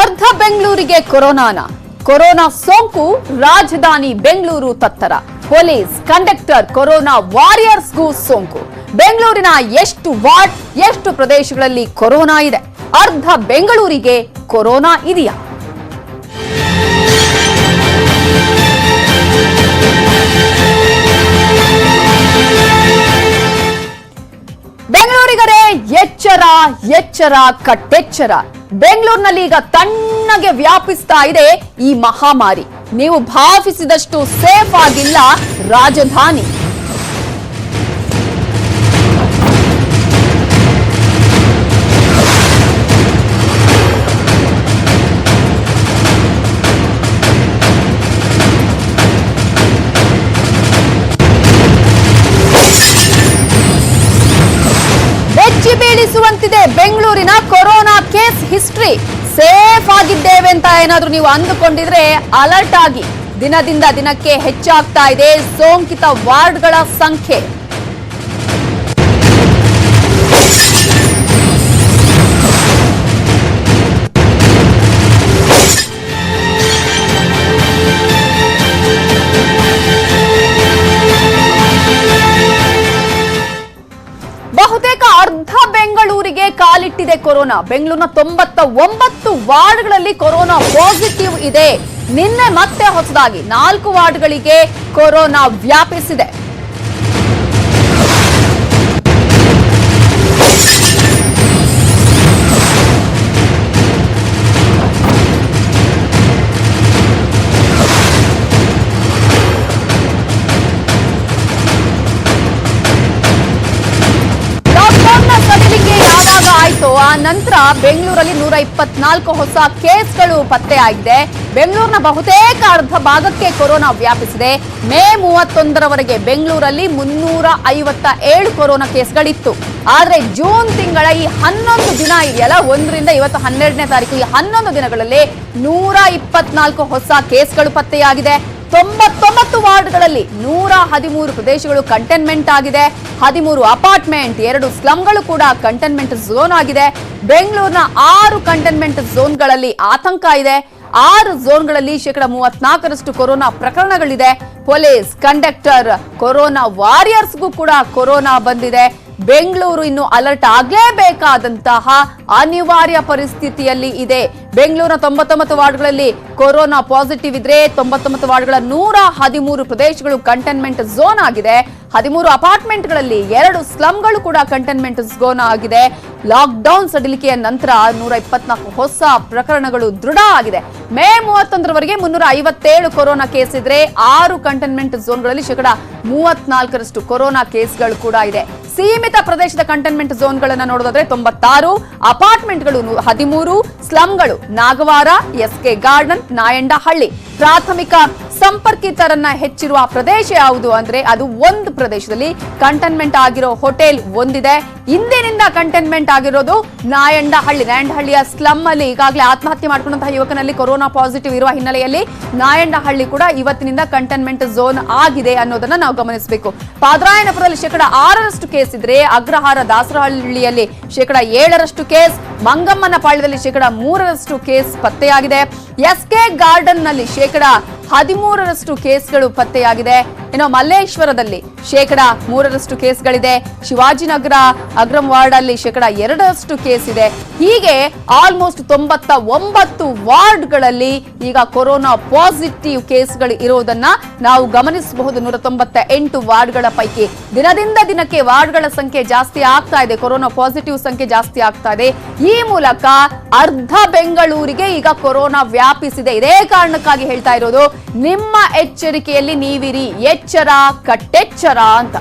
ಅರ್ಧ ಬೆಂಗಳೂರಿಗೆ ಕೊರೋನಾನ. ಕೊರೋನಾ ಸೋಂಕು, ರಾಜಧಾನಿ ಬೆಂಗಳೂರು ತತ್ತರ. ಪೊಲೀಸ್ ಕಂಡಕ್ಟರ್ ಕೊರೋನಾ ವಾರಿಯರ್ಸ್ಗೂ ಸೋಂಕು. ಬೆಂಗಳೂರಿನ ಎಷ್ಟು ವಾರ್ಡ್, ಎಷ್ಟು ಪ್ರದೇಶಗಳಲ್ಲಿ ಕೊರೋನಾ ಇದೆ? ಅರ್ಧ ಬೆಂಗಳೂರಿಗೆ ಕೊರೋನಾ ಇದೆಯಾ? ಬೆಂಗಳೂರಿಗರೇ ಎಚ್ಚರ ಎಚ್ಚರ, ಕಟ್ಟೆಚ್ಚರ. ಬೆಂಗಳೂರಿನಲ್ಲಿ ಈಗ ತಣ್ಣಗೆ ವ್ಯಾಪಿಸ್ತಾ ಇದೆ ಈ ಮಹಾಮಾರಿ. ನೀವು ಭಾವಿಸಿದಷ್ಟು ಸೇಫ್ ಆಗಿಲ್ಲ ರಾಜಧಾನಿ. ಅಂತ ಏನಾದ್ರೂ ನೀವು ಅಂದುಕೊಂಡಿದ್ರೆ ಅಲರ್ಟ್ ಆಗಿ ದಿನದಿಂದ ದಿನಕ್ಕೆ ಹೆಚ್ಚಾಗ್ತಾ ಇದೆ ಸೋಂಕಿತ ವಾರ್ಡ್ಗಳ ಸಂಖ್ಯೆ. ಬಹುತೇಕ ಅರ್ಧ ಬೆಂಗಳೂರಿಗೆ ಕಾಲಿಟ್ಟಿದೆ ಕೊರೋನಾ. ಬೆಂಗಳೂರಿನ ತೊಂಬತ್ತ ಒಂಬತ್ತು ವಾರ್ಡ್ಗಳಲ್ಲಿ ಕೊರೋನಾ ಪಾಸಿಟಿವ್ ಇದೆ. ನಿನ್ನೆ ಮತ್ತೆ ಹೊಸದಾಗಿ ನಾಲ್ಕು ವಾರ್ಡ್ಗಳಿಗೆ ಕೊರೋನಾ ವ್ಯಾಪಿಸಿದೆ. ನಂತರ ಬೆಂಗಳೂರಲ್ಲಿ ನೂರ ಇಪ್ಪತ್ನಾಲ್ಕು ಹೊಸ ಕೇಸ್ಗಳು ಪತ್ತೆಯಾಗಿದೆ. ಬೆಂಗಳೂರಿನ ಬಹುತೇಕ ಅರ್ಧ ಭಾಗಕ್ಕೆ ಕೊರೋನಾ ವ್ಯಾಪಿಸಿದೆ. ಮೇ ಮೂವತ್ತೊಂದರವರೆಗೆ ಬೆಂಗಳೂರಲ್ಲಿ ಮುನ್ನೂರ ಐವತ್ತ ಏಳು ಕೊರೋನಾ ಕೇಸ್ಗಳಿತ್ತು. ಆದರೆ ಜೂನ್ ತಿಂಗಳ ಈ ಹನ್ನೊಂದು ದಿನ ಇದೆಯಲ್ಲ, ಒಂದರಿಂದ ಇವತ್ತು ಹನ್ನೆರಡನೇ ತಾರೀಕು, ಈ ಹನ್ನೊಂದು ದಿನಗಳಲ್ಲಿ ನೂರ ಇಪ್ಪತ್ನಾಲ್ಕು ಹೊಸ ಕೇಸ್ಗಳು ಪತ್ತೆಯಾಗಿದೆ. ತೊಂಬತ್ತೊಂಬತ್ತು ವಾರ್ಡ್ಗಳಲ್ಲಿ ನೂರ ಹದಿಮೂರು ಪ್ರದೇಶಗಳು ಕಂಟೈನ್ಮೆಂಟ್ ಆಗಿದೆ. ಹದಿಮೂರು ಅಪಾರ್ಟ್ಮೆಂಟ್, ಎರಡು ಸ್ಲಂಗಳು ಕೂಡ ಕಂಟೈನ್ಮೆಂಟ್ ಝೋನ್ ಆಗಿದೆ. ಬೆಂಗಳೂರಿನ ಆರು ಕಂಟೈನ್ಮೆಂಟ್ ಝೋನ್ಗಳಲ್ಲಿ ಆತಂಕ ಇದೆ. ಆರು ಝೋನ್ಗಳಲ್ಲಿ ಶೇಕಡ ಮೂವತ್ನಾಲ್ಕರಷ್ಟು ಕೊರೋನಾ ಪ್ರಕರಣಗಳಿದೆ. ಪೊಲೀಸ್, ಕಂಡಕ್ಟರ್, ಕೊರೋನಾ ವಾರಿಯರ್ಸ್ಗೂ ಕೂಡ ಕೊರೋನಾ ಬಂದಿದೆ. ಬೆಂಗಳೂರು ಇನ್ನು ಅಲರ್ಟ್ ಆಗಲೇಬೇಕಾದಂತಹ ಅನಿವಾರ್ಯ ಪರಿಸ್ಥಿತಿಯಲ್ಲಿ ಇದೆ. ಬೆಂಗಳೂರಿನ ತೊಂಬತ್ತೊಂಬತ್ತು ವಾರ್ಡ್ಗಳಲ್ಲಿ ಕೊರೋನಾ ಪಾಸಿಟಿವ್ ಇದ್ರೆ ತೊಂಬತ್ತೊಂಬತ್ತು ವಾರ್ಡ್ಗಳ ನೂರ ಹದಿಮೂರು ಪ್ರದೇಶಗಳು ಕಂಟೈನ್ಮೆಂಟ್ ಝೋನ್ ಆಗಿದೆ. ಹದಿಮೂರು ಅಪಾರ್ಟ್ಮೆಂಟ್ಗಳಲ್ಲಿ ಎರಡು ಸ್ಲಮ್ಗಳು ಕೂಡ ಕಂಟೈನ್ಮೆಂಟ್ ಝೋನ್ ಆಗಿದೆ. ಲಾಕ್ಡೌನ್ ಸಡಿಲಿಕೆಯ ನಂತರ ನೂರ ಇಪ್ಪತ್ನಾಲ್ಕು ಹೊಸ ಪ್ರಕರಣಗಳು ದೃಢ ಆಗಿದೆ. ಮೇ ಮೂವತ್ತೊಂದರವರೆಗೆ ಮುನ್ನೂರ ಐವತ್ತೇಳು ಕೊರೋನಾ ಕೇಸ್ ಇದ್ರೆ ಆರು ಕಂಟೈನ್ಮೆಂಟ್ ಝೋನ್ಗಳಲ್ಲಿ ಶೇಕಡ ಮೂವತ್ನಾಲ್ಕರಷ್ಟು ಕೊರೋನಾ ಕೇಸ್ಗಳು ಕೂಡ ಇದೆ. ಸೀಮಿತ ಪ್ರದೇಶದ ಕಂಟೈನ್ಮೆಂಟ್ ಝೋನ್ಗಳನ್ನು ನೋಡೋದಾದ್ರೆ ತೊಂಬತ್ತಾರು ಅಪಾರ್ಟ್ಮೆಂಟ್ಗಳು ಹದಿಮೂರು ಸ್ಲಂಗಳು ನಾಗವಾರ ಎಸ್ಕೆ ಗಾರ್ಡನ್ ನಾಯಂಡಹಳ್ಳಿ. ಪ್ರಾಥಮಿಕ ಸಂಪರ್ಕಿತರನ್ನ ಹೆಚ್ಚಿರುವ ಪ್ರದೇಶ ಯಾವುದು ಅಂದ್ರೆ ಅದು ಒಂದು ಪ್ರದೇಶದಲ್ಲಿ ಕಂಟೈನ್ಮೆಂಟ್ ಆಗಿರೋ ಹೋಟೆಲ್ ಒಂದಿದೆ. ಇಂದಿನಿಂದ ಕಂಟೈನ್ಮೆಂಟ್ ಆಗಿರೋದು ನಾಯಂಡಹಳ್ಳಿ. ನಾಯಂಡಹಳ್ಳಿಯ ಸ್ಲಮ್ ಅಲ್ಲಿ ಈಗಾಗಲೇ ಆತ್ಮಹತ್ಯೆ ಮಾಡಿಕೊಂಡಂತಹ ಯುವಕನಲ್ಲಿ ಕೊರೋನಾ ಪಾಸಿಟಿವ್ ಇರುವ ಹಿನ್ನೆಲೆಯಲ್ಲಿ ನಾಯಂಡಹಳ್ಳಿ ಕೂಡ ಇವತ್ತಿನಿಂದ ಕಂಟೈನ್ಮೆಂಟ್ ಝೋನ್ ಆಗಿದೆ ಅನ್ನೋದನ್ನ ನಾವು ಗಮನಿಸಬೇಕು. ಪಾದರಾಯನಪುರದಲ್ಲಿ ಶೇಕಡ ಆರರಷ್ಟು ಕೇಸ್ ಇದ್ರೆ ಅಗ್ರಹಾರ ದಾಸರಹಳ್ಳಿಯಲ್ಲಿ ಶೇಕಡ ಏಳರಷ್ಟು ಕೇಸ್ ಮಂಗಮ್ಮನ ಪಾಳ್ಯದಲ್ಲಿ ಶೇಕಡ ಮೂರರಷ್ಟು ಕೇಸ್ ಪತ್ತೆಯಾಗಿದೆ. ಎಸ್ಕೆ ಗಾರ್ಡನ್ನಲ್ಲಿ ಶೇಕಡ ಹದಿಮೂರರಷ್ಟು ಕೇಸ್ಗಳು ಪತ್ತೆಯಾಗಿದೆ. ಇನ್ನು ಮಲ್ಲೇಶ್ವರದಲ್ಲಿ ಶೇಕಡ ಮೂರರಷ್ಟು ಕೇಸ್ಗಳಿದೆ. ಶಿವಾಜಿನಗರ ಅಗ್ರಂ ವಾರ್ಡ್ ಅಲ್ಲಿ ಶೇಕಡ ಎರಡರಷ್ಟು ಕೇಸ್ ಇದೆ. ಹೀಗೆ ಆಲ್ಮೋಸ್ಟ್ ತೊಂಬತ್ತ ಒಂಬತ್ತು ವಾರ್ಡ್ಗಳಲ್ಲಿ ಈಗ ಕೊರೋನಾ ಪಾಸಿಟಿವ್ ಕೇಸ್ಗಳು ಇರುವುದನ್ನ ನಾವು ಗಮನಿಸಬಹುದು. ನೂರ ತೊಂಬತ್ತ ಎಂಟು ವಾರ್ಡ್ಗಳ ಪೈಕಿ ದಿನದಿಂದ ದಿನಕ್ಕೆ ವಾರ್ಡ್ಗಳ ಸಂಖ್ಯೆ ಜಾಸ್ತಿ ಆಗ್ತಾ ಇದೆ. ಕೊರೋನಾ ಪಾಸಿಟಿವ್ ಸಂಖ್ಯೆ ಜಾಸ್ತಿ ಆಗ್ತಾ ಇದೆ. ಈ ಮೂಲಕ ಅರ್ಧ ಬೆಂಗಳೂರಿಗೆ ಈಗ ಕೊರೋನಾ ವ್ಯಾಪಿಸಿದೆ. ಇದೇ ಕಾರಣಕ್ಕಾಗಿ ಹೇಳ್ತಾ ಇರೋದು, ನಿಮ್ಮ ಎಚ್ಚರಿಕೆಯಲ್ಲಿ ನೀವಿರಿ. ಎಚ್ಚರ ಕಟ್ಟೆಚ್ಚರ ಅಂತ.